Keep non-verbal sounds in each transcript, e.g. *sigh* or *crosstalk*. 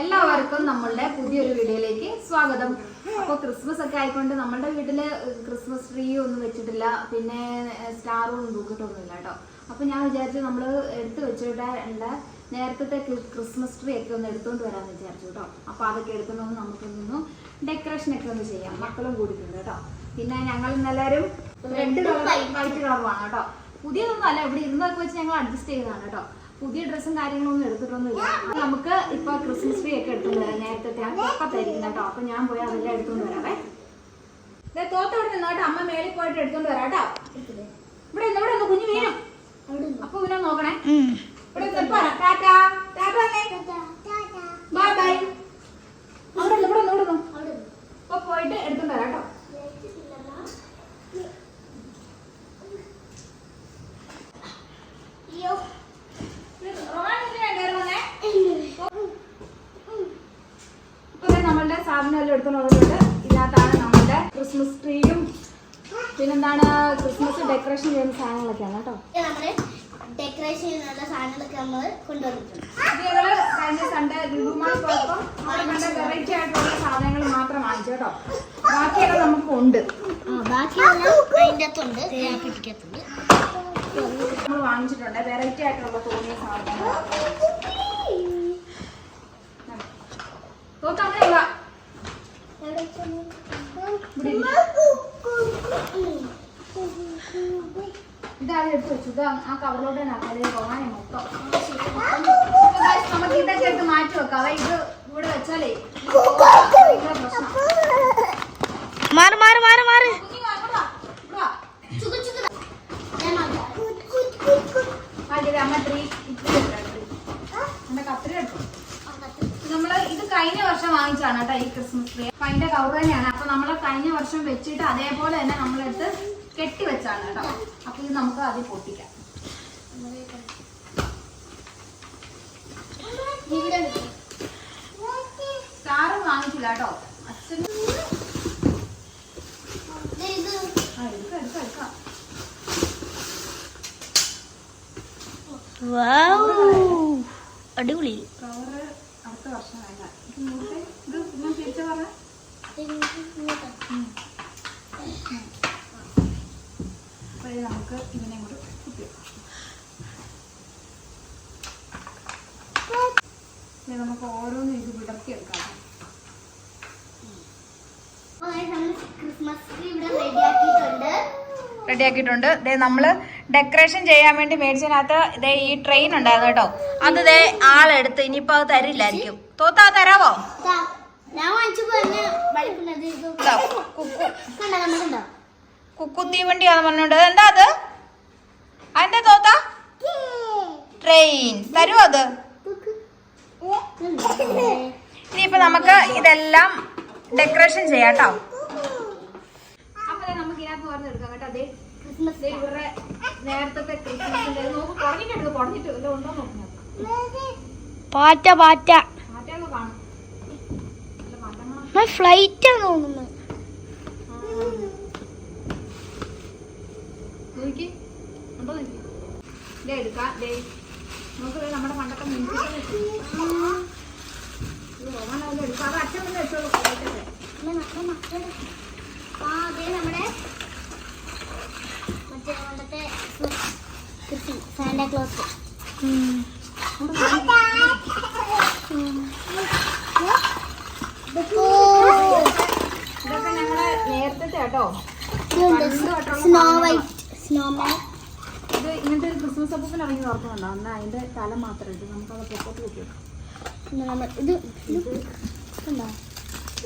എല്ലാവർക്കും നമ്മളുടെ പുതിയൊരു വീഡിയോയിലേക്ക് സ്വാഗതം. അപ്പോൾ ക്രിസ്മസ് ഒക്കെ ആയിക്കൊണ്ട് നമ്മളുടെ വീട്ടിൽ ക്രിസ്മസ് ട്രീ ഒന്നും വെച്ചിട്ടില്ല. പിന്നെ സ്റ്റാറും ഒന്നും തൂക്കിയിട്ടൊന്നുമില്ല കേട്ടോ അപ്പൊ ഞാൻ വിചാരിച്ചു നമ്മൾ എടുത്തു വെച്ചിട്ടുള്ള നേരത്തെ ക്രിസ്മസ് ട്രീ ഒക്കെ ഒന്ന് എടുത്തുകൊണ്ട് വരാന്ന് വിചാരിച്ചു കേട്ടോ അപ്പൊ അതൊക്കെ എടുക്കണമെന്ന് ഡെക്കറേഷൻ ഒക്കെ ഒന്ന് ചെയ്യാം. മക്കളും കൂടിയിട്ടുണ്ട് കേട്ടോ പിന്നെ ഞങ്ങൾ ഇന്നെല്ലാവരും റെഡ് കളർ വൈറ്റ് കളറുമാണ് കേട്ടോ പുതിയതൊന്നും അല്ല. ഇവിടെ ഇരുന്നൊക്കെ വെച്ച് ഞങ്ങൾ അഡ്ജസ്റ്റ് ചെയ്തതാണ് കേട്ടോ പുതിയ ഡ്രസ്സും കാര്യങ്ങളൊന്നും എടുത്തിട്ടൊന്നുമില്ല. നമുക്ക് ഇപ്പൊ ക്രിസ്മസ് ട്രീ ഒക്കെ എടുത്തുകൊണ്ട് വരാം നേരത്തെ ഞാൻ പൊക്കത്തായിരിക്കും കേട്ടോ. അപ്പൊ ഞാൻ പോയി അതെല്ലാം എടുത്തുകൊണ്ട് വരാവേ. ഇതേ തോത്ത ഇവിടെ നിന്നോട്ടെ അമ്മ മേളിൽ പോയിട്ട് എടുത്തോണ്ട് വരാം കേട്ടോ. ഇവിടെ ഇവിടെ ഒന്ന് കുഞ്ഞു വീഴും അപ്പൊ ഇവനെ നോക്കണേ. ഇവിടെ ടാറ്റ. അപ്പൊ നമ്മളുടെ സാധനം എല്ലാം വന്നിട്ടുണ്ട് ഇതിനകത്താണ് നമ്മളുടെ ക്രിസ്മസ് ട്രീയും പിന്നെന്താണ് ക്രിസ്മസ് ഡെക്കറേഷൻ ചെയ്യുന്ന സാധനങ്ങളൊക്കെയാണ് കേട്ടോ. ഡെക്കറേഷൻ ചെയ്യുന്ന സാധനങ്ങളൊക്കെ നമ്മൾ കൊണ്ടുവന്നിട്ടുണ്ട്. ഞങ്ങൾ കഴിഞ്ഞ സൺഡേ ലുലുമാൾ പോയപ്പോ കണ്ട വെറൈറ്റി ആയിട്ടുള്ള സാധനങ്ങൾ മാത്രം വാങ്ങിച്ചു കേട്ടോ. ബാക്കിയൊക്കെ നമുക്ക് ഉണ്ട് ആ ബാക്കിയെല്ലാം അതിന്റെ അകത്തുണ്ട് പിടിക്കത്തുണ്ട് നമ്മൾ വാങ്ങിച്ചിട്ടുണ്ട്. വെറൈറ്റി ആയിട്ടുള്ള തോന്നിയ സാധനങ്ങൾ. ഇതാദ്യം എടുത്ത് വെച്ചു. ഇത് ആ കവറിലോട്ട് തന്നെ അതിലേ പോകാനേ മൊത്തം. നമുക്ക് ഇതൊക്കെ എടുത്ത് മാറ്റി വെക്കാം. ഇത് ഇവിടെ വെച്ചാലേ ഭയങ്കര പ്രശ്നം മാറ് മാറ് മാറ് മാറ് കുഞ്ഞി വാ, ഇവിടെ വാ, ഇവിടെ വാ. അതിൽ അമ്മ ട്രീ ഇത്തിരി എടുക്കാം, ട്രീ. അമ്മ കത്രിക എടുത്തു നമ്മൾ ഇത് കഴിഞ്ഞ വർഷം വാങ്ങിച്ചാണ് കേട്ടോ ഈ ക്രിസ്മസ് ട്രീ അപ്പൊ അതിന്റെ കവർ തന്നെയാണ്. അപ്പൊ നമ്മൾ കഴിഞ്ഞ വർഷം വെച്ചിട്ട് അതേപോലെ തന്നെ നമ്മളെടുത്ത് കെട്ടി വെച്ചാണ് കേട്ടോ. അപ്പൊ ഇത് നമുക്ക് അത് പൊട്ടിക്കാം. സ്റ്റാറും വാങ്ങിച്ചില്ല കേട്ടോ. അച്ഛൻ ആ എടുക്കാം എടുക്കാം എടുക്കാം അടിപൊളി കവറ് അടുത്ത വർഷം വേണ്ട ഇത് നോക്കട്ടെ ഇത് ഞാൻ തിരിച്ചു പറഞ്ഞ അപ്പൊ ഇത് നമുക്ക് ഇതിനെ കൂടെ കുത്തി നമുക്ക് ഓരോന്നും ഇത് വിടർത്തി എടുക്കാം. ക്രിസ്മസ് ട്രീ ഇവിടെ റെഡിയാക്കിയിട്ടുണ്ട് റെഡിയാക്കിയിട്ടുണ്ട് ദേ നമ്മൾ ഡെക്കറേഷൻ ചെയ്യാൻ വേണ്ടി മേടിച്ചതിനകത്ത് ഇതേ ഈ ട്രെയിൻ ഉണ്ടായിരുന്നു കേട്ടോ. അത് ഇതേ ആളെടുത്ത് ഇനിയിപ്പോ അത് തരില്ലായിരിക്കും. തോത്താ തരാവോ? ദാ, ഞാൻ വാങ്ങിച്ചപ്പോ തന്നെ വലിക്കുന്നത് ഇത് ഇതാ, കുക്കു കണ്ട? നമ്മളുണ്ടോ കുക്കുത്തി വണ്ടിയാന്ന് പറഞ്ഞോണ്ട്. എന്താ അത്? അതിന്റെ തോത്ത? ട്രെയിൻ തരുമോ അത്? ഇനിയിപ്പോ നമുക്ക് ഇതെല്ലാം ഡെക്കറേഷൻ ചെയ്യാട്ടോ കേട്ടോ. അപ്പൊ നമുക്ക് ഇതിനകത്ത് പറഞ്ഞെടുക്കാം കേട്ടോ. അതെ ക്രിസ്മസ് ഇവരുടെ നേരത്തെ ക്രിസ്മസിന്റെ നോക്ക് കുറഞ്ഞിട്ട് ഉണ്ടോ പാറ്റ പാറ്റ. കാണും. ഫ്ലൈറ്റ് ആണ് നമ്മുടെ പണ്ടൊക്കെ എടുക്കാം. അച്ഛൻ തന്നെ വെച്ചോളൂ. നമ്മുടെ മറ്റേ പണ്ടത്തെ നേരത്തെ കേട്ടോ. സ്നോ വൈറ്റ് സ്നോമാൻ ഇത് ഇങ്ങനത്തെ ഒരു ക്രിസ്മസ് അപ്പൂപ്പൻ ഇറങ്ങി തുറക്കുന്നുണ്ടോ അന്ന് അതിന്റെ തല മാത്രം ഇട്ട് നമുക്കത് പൊക്കോട്ട് കുത്തി നമ്മൾ ഇത് ഇത്?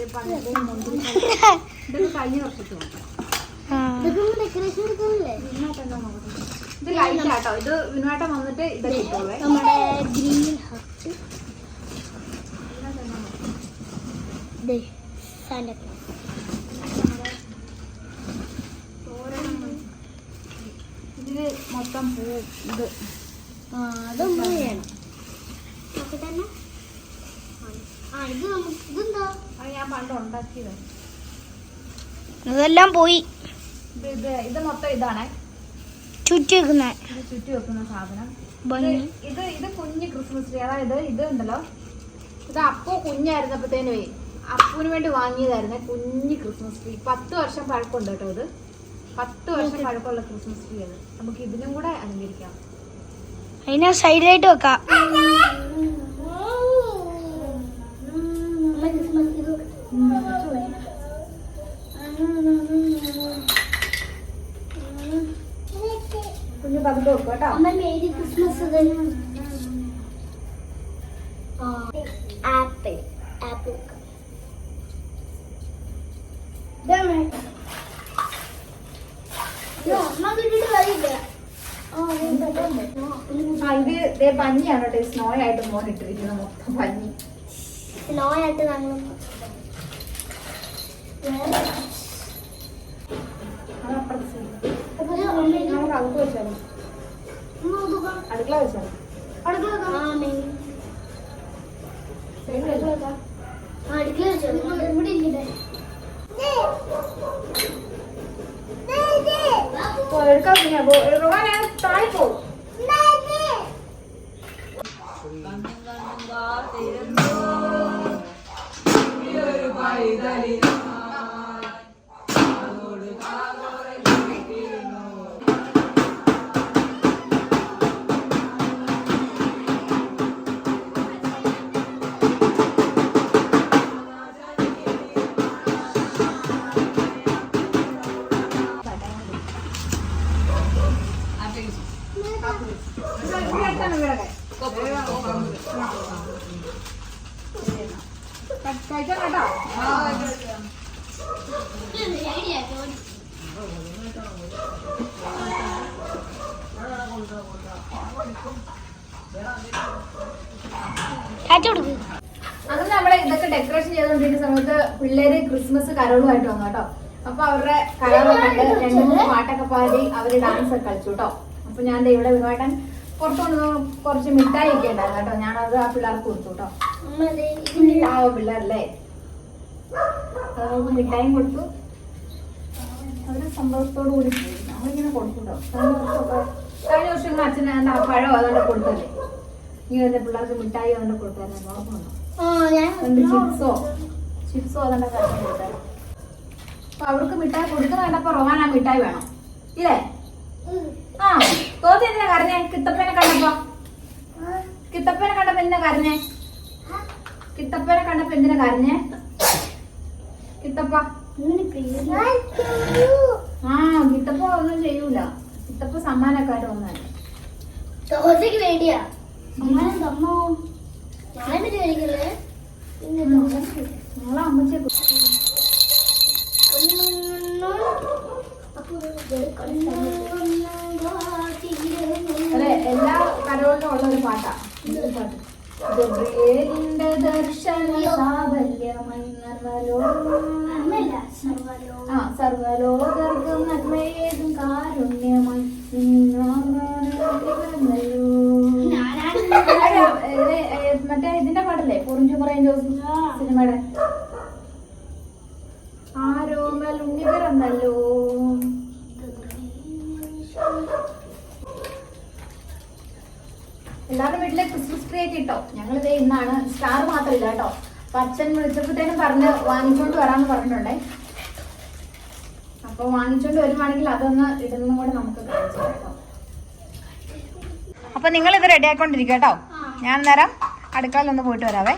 *laughs* ഇതൊക്കെ കഴിഞ്ഞ വർഷത്തെ ഡെക്കറേഷൻ ഇത് വന്നിട്ട് നമ്മുടെ ഗ്രീൻ ഹട്ട് മൊത്തം പൂ ഇത്. അതൊന്നും വേണം. തന്നെ? ആ ഇത് നമുക്ക് ഇതെന്താ? ഞാൻ പണ്ട് ഉണ്ടാക്കിയത്. ഇതെല്ലാം പോയി. ഇത് ഇത് മൊത്തം ഇതാണേ. ചുറ്റി വെക്കുന്ന ഇത് ചുറ്റി വെക്കുന്ന സാധനം. ഇത് ഇത് കുഞ്ഞ് ക്രിസ്മസ് ട്രീ. അതായത് ഇത് ഉണ്ടല്ലോ. ഇത് അപ്പു കുഞ്ഞായിരുന്നപ്പോഴത്തേനുവേ അപ്പുവിന് വേണ്ടി വാങ്ങിയതായിരുന്നേ കുഞ്ഞ് ക്രിസ്മസ് ട്രീ. പത്ത് വർഷം പഴക്കമുണ്ട് കേട്ടോ ഇത്. പത്ത് വർഷം പഴക്കമുള്ള ക്രിസ്മസ് ട്രീ ആണ് നമുക്ക് ഇതിനും കൂടെ അലങ്കരിക്കാം. അതിനെ സൈഡിലായിട്ട് വെക്കാം. കുഞ്ഞ് പതുക്കെ വെക്കും കേട്ടോ. മേരി ക്രിസ്മസ് ആപ്പിൾ ആപ്പിൾ ഇത് പഞ്ഞിയാണ് കേട്ടോ സ്നോ ആയിട്ട് മോൻ ഇട്ടിരിക്കുന്നത് മൊത്തം പഞ്ഞി. സ്നോ ആയിട്ട് നമ്മൾ. നമുക്ക് അകത്ത് വെച്ചാലോ അടുക്കള വെച്ചാലോ അടുക്കള പിള്ളേര് ക്രിസ്മസ് കരോളുമായിട്ട് വന്നു കേട്ടോ. അപ്പൊ അവരുടെ കരോളൊക്കെ രണ്ടു മൂന്ന് പാട്ടൊക്കെ പാടി അവർ ഡാൻസ് ഒക്കെ കളിച്ചു കേട്ടോ. അപ്പൊ ഞാൻ ഇവിടെ വികാട്ടൻ പുറത്തുകൊണ്ട് കുറച്ച് മിഠായി ഒക്കെ ഉണ്ടായിരുന്നു കേട്ടോ. ഞാനത് ആ പിള്ളേർക്ക് കൊടുത്തു കേട്ടോ. പാവ പിള്ളേരല്ലേ? അവർക്ക് മിഠായും കൊടുത്തു. അവർ സന്തോഷത്തോടു കൂടി നമ്മളിങ്ങനെ കൊടുക്കുട്ടോ കഴിഞ്ഞ വർഷം അച്ഛൻ അച്ഛന് എന്താ പഴം അതുകൊണ്ട് കൊടുത്തല്ലേ ഇങ്ങനെ പിള്ളേർക്ക് മിഠായി അതുകൊണ്ട് കൊടുത്തായിരുന്നു. ആ ചിപ്സോ ചിപ്സോ അതുകൊണ്ട് കാര്യം കൊടുത്തായിരുന്നു അപ്പൊ അവർക്ക് മിഠായി കൊടുക്കുന്ന കണ്ടപ്പോ റോഹാൻ ആ മിഠായി വേണം. ഇല്ലേ? ആ തോത്തി എന്തിനാ കരഞ്ഞേ? കിത്തപ്പനെ കണ്ടപ്പോ? കിത്തപ്പനെ കണ്ടപ്പോ എന്തിനാ കരഞ്ഞേ? കിത്തപ്പനെ കണ്ടപ്പോ എന്തിനാ കരഞ്ഞേ? കിത്തപ്പ. ആ കിത്തപ്പ ഒന്നും ചെയ്യൂല. കിത്തപ്പ സമ്മാനക്കാര് ഒന്നല്ല തോറ്റയ്ക്ക് വേണ്ടിയാ? സമ്മാനം തന്നോ? ഞാനിത് കഴിക്കല്ലേ പിന്നെ നമ്മളെ അമ്മച്ചിയെ അമ്മച്ചെ എല്ലാ കരോട്ടും ഉള്ള ഒരു പാട്ടാ. ദർശന മാത്രമില്ല കേട്ടോ. അപ്പൊ അച്ഛൻ വിളിച്ചപ്പോഴത്തേനും പറഞ്ഞ് വാങ്ങിച്ചോണ്ട് വരാന്ന് പറഞ്ഞിട്ടുണ്ടേ. അപ്പൊ വാങ്ങിച്ചോണ്ട് വരുവാണെങ്കിൽ അതൊന്ന് ഇതൊന്നും കൂടെ നമുക്ക് അപ്പൊ നിങ്ങൾ ഇത് റെഡി ആയിക്കൊണ്ടിരിക്കുക കേട്ടോ. ഞാൻ നേരം അടുക്കളയിൽ ഒന്ന് പോയിട്ട് വരാവേ.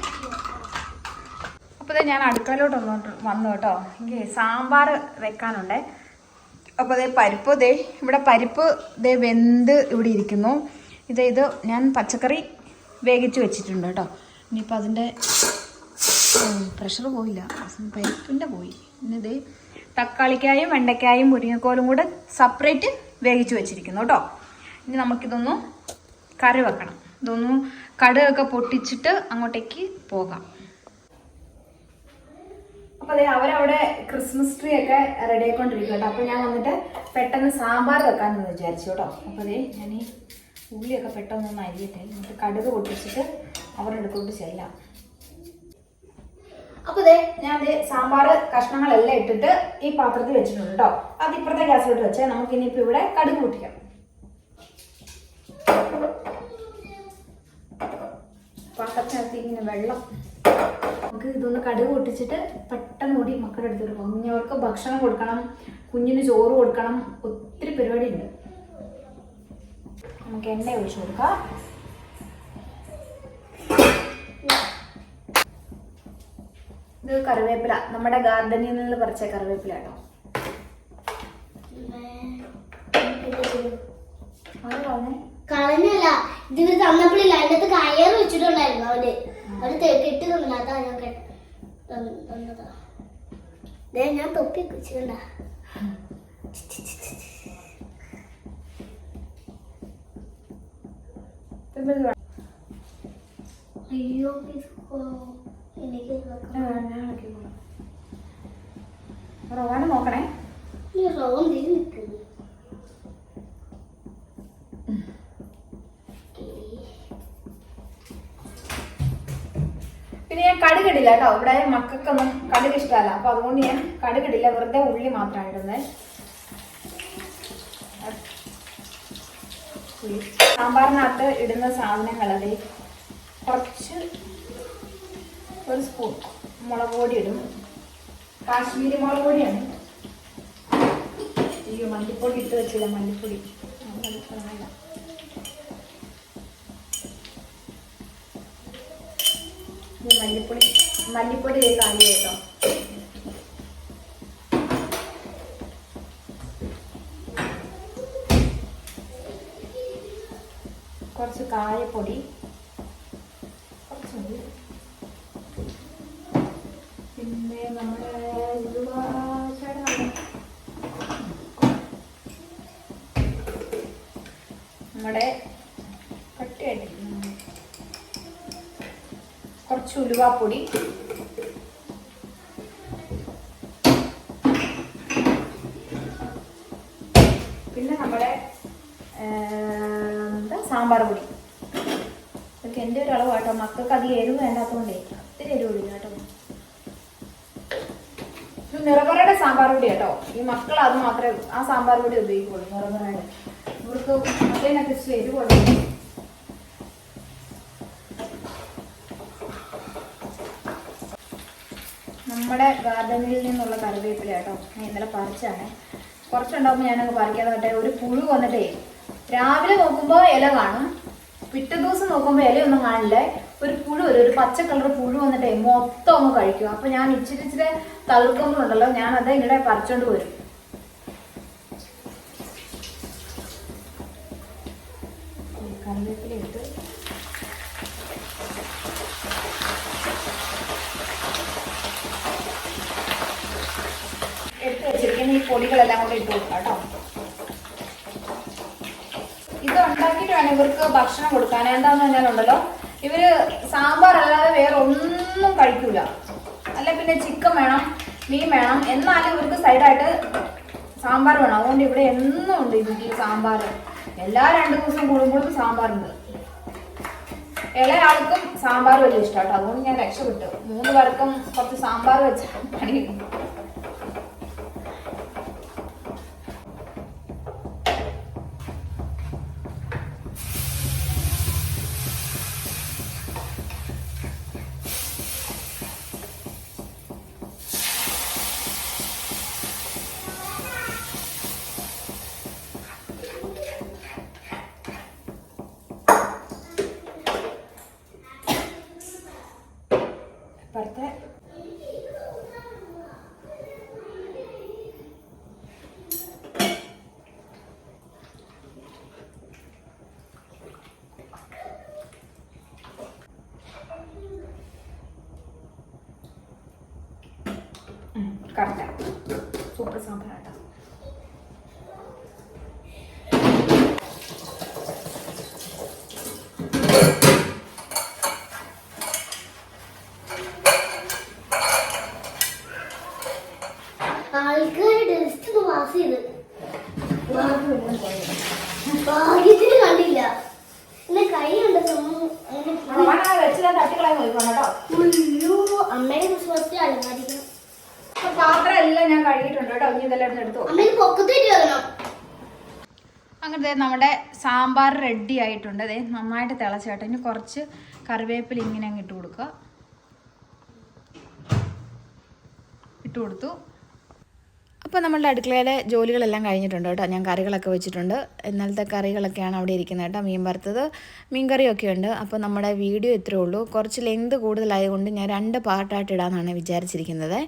അപ്പോൾ ഇതേ ഞാൻ അടുക്കളയിലോട്ട് ഒന്ന് വന്നു കേട്ടോ. എനിക്ക് സാമ്പാർ വെക്കാനുണ്ടേ. അപ്പോൾ ദേ പരിപ്പ് ഇതേ ഇവിടെ പരിപ്പ് ഇതേ വെന്ത് ഇവിടെ ഇരിക്കുന്നു. ഇത് ഇത് ഞാൻ പച്ചക്കറി വേവിച്ച് വെച്ചിട്ടുണ്ട് കേട്ടോ. ഇനിയിപ്പോൾ അതിന്റെ പ്രഷർ പോയില്ല. പരിപ്പിന്റെ പോയി. ഇന്നിത് തക്കാളിക്കായും വെണ്ടയ്ക്കായും മുരിങ്ങക്കോലും കൂടെ സെപ്പറേറ്റ് വേവിച്ച് വെച്ചിരിക്കുന്നു കേട്ടോ. ഇനി നമുക്കിതൊന്ന് കറി വെക്കണം. ഇതൊന്നും കടുകൊക്കെ പൊട്ടിച്ചിട്ട് അങ്ങോട്ടേക്ക് പോകാം. അപ്പൊ അതെ അവരവിടെ ക്രിസ്മസ് ട്രീ ഒക്കെ റെഡി ആയിക്കൊണ്ടിരിക്കും കേട്ടോ. അപ്പൊ ഞാൻ വന്നിട്ട് പെട്ടെന്ന് സാമ്പാർ വെക്കാമെന്ന് വിചാരിച്ചു കേട്ടോ. അപ്പൊ അതെ ഞാൻ ഈ ഉള്ളിയൊക്കെ പെട്ടെന്ന് ഒന്ന് അരിയട്ടെ. എന്നിട്ട് കടുക് പൊട്ടിച്ചിട്ട് അവരുടെ അടുത്തോട്ട് ചെല്ലാം അപ്പൊ അതെ ഞാൻ അതെ സാമ്പാർ കഷ്ണങ്ങളെല്ലാം ഇട്ടിട്ട് ഈ പാത്രത്തിൽ വെച്ചിട്ടുണ്ട് കേട്ടോ അത് ഇപ്പുറത്തെ ഗ്യാസിലോട്ട് വെച്ചാൽ നമുക്ക് ഇനിയിപ്പോ ഇവിടെ കടുക് പൊട്ടിക്കാം. പാത്രത്തിനകത്ത് ഇങ്ങനെ വെള്ളം. നമുക്ക് ഇതൊന്ന് കടുക് പൊട്ടിച്ചിട്ട് പെട്ടെന്ന് കൂടി മക്കളുടെ അടുത്ത് കൊടുക്കും. കുഞ്ഞവർക്ക് ഭക്ഷണം കൊടുക്കണം കുഞ്ഞിന് ചോറ് കൊടുക്കണം ഒത്തിരി പരിപാടി ഉണ്ട് നമുക്ക് എണ്ണ ഒഴിച്ചു കൊടുക്കാം. ഇത് കറിവേപ്പില. നമ്മുടെ ഗാർഡനിൽ നിന്ന് പറിച്ച കറിവേപ്പില കേട്ടോ. കളഞ്ഞല്ല. ഇതിന് തന്നപ്പോഴില്ല അതിനകത്ത് കയറ് വെച്ചിട്ടുണ്ടായിരുന്നു അവർ. അവർ കെട്ടി തന്നില്ല അതാ ഞാൻ തന്നതാ. ദേ ഞാൻ തൊപ്പി വെച്ചിട്ടുണ്ട. ഇത് അയ്യോ എനിക്ക് ആക്കിക്കോളാം. നോക്കണേ. നിൽക്കുന്നു പിന്നെ ഞാൻ കടുകിടില്ല കേട്ടോ. ഇവിടെ മക്കൾക്കൊന്നും കടുക് ഇഷ്ടമല്ല. അപ്പൊ അതുകൊണ്ട് ഞാൻ കടുകിടില്ല വെറുതെ ഉള്ളി മാത്രമാണ് ഇടുന്നത്. സാമ്പാറിനകത്ത് ഇടുന്ന സാധനങ്ങൾ അതെ കുറച്ച് ഒരു സ്പൂൺ മുളക് പൊടി ഇടും. കാശ്മീരി മുളക് പൊടിയാണ്. അയ്യോ മല്ലിപ്പൊടി ഇട്ട് വെച്ചില്ല മല്ലിപ്പൊടി. മല്ലിപ്പൊടി മല്ലിപ്പൊടി ഒരു കാലി കേട്ടോ. കുറച്ച് കായപ്പൊടി കുറച്ച് പിന്നെ നമ്മുടെ നമ്മുടെ കട്ടിയായിട്ട് കുറച്ച് ഉലുവാപ്പൊടി. പിന്നെ നമ്മുടെ സാമ്പാർ പൊടി. ഇതൊക്കെ എന്റെ ഒരു അളവ് കേട്ടോ മക്കൾക്ക് അധികം എരിവ് വേണ്ടാത്തതുകൊണ്ടേ ഒത്തിരി എരിവ് ഇല്ല കേട്ടോ ഇത് സാമ്പാർ പൊടി കേട്ടോ ഈ മക്കൾ അത് മാത്രമേ ആ സാമ്പാർ പൊടി ഉപയോഗിക്കുള്ളൂ നിറപറയുടെ ഇവർക്ക് മക്കളിനൊക്കെ ഇച്ചിരി എരിവുള്ളൂ നമ്മുടെ ഗാർഡനിൽ നിന്നുള്ള കറിവേപ്പില കേട്ടോ ഞാൻ ഇന്നലെ പറിച്ചാണ്. കുറച്ചുണ്ടാകുമ്പോൾ ഞാനങ്ങ് പറിക്കാതെ ഒരു പുഴു വന്നിട്ടേ രാവിലെ നോക്കുമ്പോൾ ഇല കാണും. പിറ്റേ ദിവസം നോക്കുമ്പോൾ ഇലയൊന്നും കാണില്ലേ. ഒരു പുഴു വരും. ഒരു പച്ച കളർ പുഴു വന്നിട്ടേ മൊത്തം അങ്ങ് കഴിക്കും. അപ്പൊ ഞാൻ ഇച്ചിരി ഇച്ചിരി തളിർക്കുമ്പോഴുണ്ടല്ലോ ഞാൻ അത് ഇങ്ങനെ പറിച്ചോണ്ട് വരും. എടുത്ത് വെച്ചിരിക്കുന്ന ഈ പൊടികളെല്ലാം കൂടെ ഇട്ട് കൊടുക്കാം കേട്ടോ ഇത് ഉണ്ടാക്കിയിട്ട് വേണം ഇവർക്ക് ഭക്ഷണം കൊടുക്കാൻ. എന്താന്ന് പറഞ്ഞാലുണ്ടല്ലോ ഇവർ സാമ്പാർ അല്ലാതെ വേറെ ഒന്നും കഴിക്കൂല. അല്ല പിന്നെ ചിക്കൻ വേണം മീൻ വേണം. എന്നാലും ഇവർക്ക് സൈഡായിട്ട് സാമ്പാർ വേണം. അതുകൊണ്ട് ഇവിടെ എന്നും ഉണ്ട് ഇവർക്ക് സാമ്പാർ. എല്ലാ രണ്ടു ദിവസം കൂടുമ്പോഴും സാമ്പാറുണ്ട്. ഇളയാൾക്കും സാമ്പാർ വലിയ ഇഷ്ടമാട്ടോ അതുകൊണ്ട് ഞാൻ രക്ഷപ്പെട്ടു. മൂന്ന് പേർക്കും കുറച്ച് സാമ്പാർ വെച്ച പണിയുണ്ട് ഇപ്പുറത്തെ കറക്റ്റ് സൂപ്പർ സാമ്പാർ കേട്ടോ ആൾക്കാര് ഒന്ന് പാസ് ചെയ്ത്. ഭാഗ്യത്തിന് കണ്ടില്ല എന്റെ കൈ ഉണ്ട് അമ്മയുടെ ക്രിസ്മസ് അലങ്കരിക്കണം അപ്പൊ പാത്രം എല്ലാം ഞാൻ കഴുകിയിട്ടുണ്ട് കേട്ടോ. ഇനി ഇതെല്ലാം എടുത്തു അമ്മയ്ക്ക് പൊക്കത്തേറ്റ് വരണം അങ്ങനെ നമ്മുടെ സാമ്പാർ റെഡി ആയിട്ടുണ്ട്. അതെ നന്നായിട്ട് തിളച്ചേട്ടോ ഇനി കുറച്ച് കറിവേപ്പില ഇങ്ങനെ അങ്ങ് ഇട്ട് കൊടുക്കുക. കൊടുത്തു. അപ്പോൾ നമ്മളുടെ അടുക്കളയിലെ ജോലികളെല്ലാം കഴിഞ്ഞിട്ടുണ്ട് കേട്ടോ. ഞാൻ കറികളൊക്കെ വെച്ചിട്ടുണ്ട്. ഇന്നലത്തെ കറികളൊക്കെയാണ് അവിടെ ഇരിക്കുന്നത് കേട്ടോ. മീൻ വറുത്തത് മീൻകറിയൊക്കെ ഉണ്ട്. അപ്പോൾ നമ്മുടെ വീഡിയോ ഇത്രയേ ഉള്ളൂ. കുറച്ച് ലെങ്ത് കൂടുതലായതുകൊണ്ട് ഞാൻ രണ്ട് പാർട്ടായിട്ട് ഇടാമെന്നാണ് വിചാരിച്ചിരിക്കുന്നത്.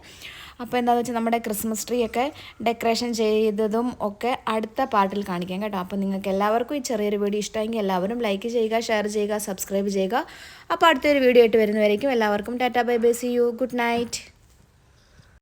അപ്പോൾ എന്താണെന്ന് വെച്ചാൽ നമ്മുടെ ക്രിസ്മസ് ട്രീ ഒക്കെ ഡെക്കറേഷൻ ചെയ്തതും ഒക്കെ അടുത്ത പാർട്ടിൽ കാണിക്കാം കേട്ടോ. അപ്പോൾ നിങ്ങൾക്ക് എല്ലാവർക്കും ഈ ചെറിയൊരു വീഡിയോ ഇഷ്ടമെങ്കിൽ എല്ലാവരും ലൈക്ക് ചെയ്യുക ഷെയർ ചെയ്യുക സബ്സ്ക്രൈബ് ചെയ്യുക. അപ്പോൾ അടുത്തൊരു വീഡിയോ ആയിട്ട് വരുന്നവരേക്കും എല്ലാവർക്കും tata bye bye see you good night